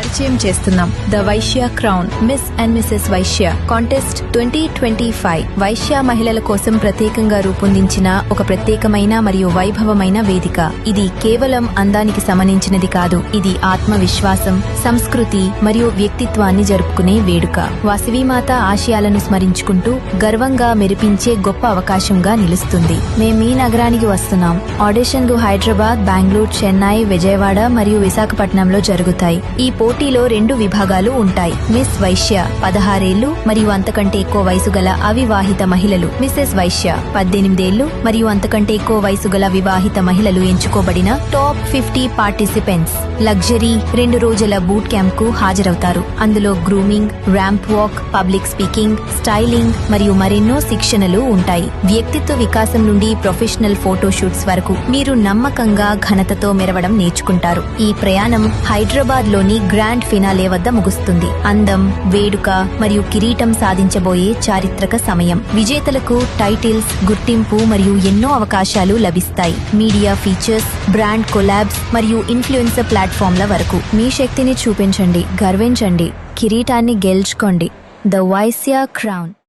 పరిచయం చేస్తున్నాం. The Vaishya crown miss and mrs Vaishya contest twenty twenty five. Vaishya మహిళల కోసం ప్రత్యేకంగా రూపొందించిన ఒక ప్రత్యేకమైన మరియు వైభవమైన వేదిక. ఇది కేవలం అందానికి సంబంధించినది కాదు ఇది ఆత్మవిశ్వాసం సంస్కృతి మరియు వ్యక్తిత్వాన్ని జరుపుకునే వేడుక. వాసవిమాత ఆశయాలను స్మరించుకుంటూ గర్వంగా మెరిపించే గొప్ప అవకాశంగా నిలుస్తుంది. మేము ఈ నగరానికి వస్తున్నాం. ఆడిషన్లు హైదరాబాద్ బెంగళూరు చెన్నై విజయవాడ మరియు విశాఖపట్నంలో జరుగుతాయి. ఈ పోటీలో రెండు విభాగాలు ఉంటాయి. మిస్ వైశ్య పదహారేళ్ళు మరియు అంతకంటే ఎక్కువ వయసు గల అవివాహిత మహిళలు. మిస్సెస్ వైశ్య పద్దెనిమిదేళ్ళు మరియు అంతకంటే ఎక్కువ వయసు గల వివాహిత మహిళలు ఎంచుకోబడిన టాప్ ఫిఫ్టీ పార్టిసిపెంట్స్. లగ్జరీ రెండు రోజుల బూట్ క్యాంప్కు హాజరవుతారు. అందులో grooming ramp walk public speaking styling మరియు మరెన్నో శిక్షణలు ఉంటాయి. వ్యక్తిత్వ వికాసం నుండి ప్రొఫెషనల్ ఫోటోషూట్స్ వరకు మీరు నమ్మకంగా ఘనతతో మెరవడం నేర్చుకుంటారు. ఈ ప్రయాణం హైదరాబాద్లోని గ్రాండ్ ఫినాలే వద్ద ముగుస్తుంది. అందం వేడుక మరియు కిరీటం సాధించబోయే చారిత్రక సమయం. విజేతలకు టైటిల్స్ గుర్తింపు మరియు ఎన్నో అవకాశాలు లభిస్తాయి. మీడియా ఫీచర్స్ బ్రాండ్ కొలాబ్స్ మరియు ఇన్ఫ్లుయెన్సర్ ప్లాట్ఫామ్ల వరకు. మీ శక్తిని చూపించండి గర్వించండి కిరీటాన్ని గెలుచుకోండి. The Vaishya crown.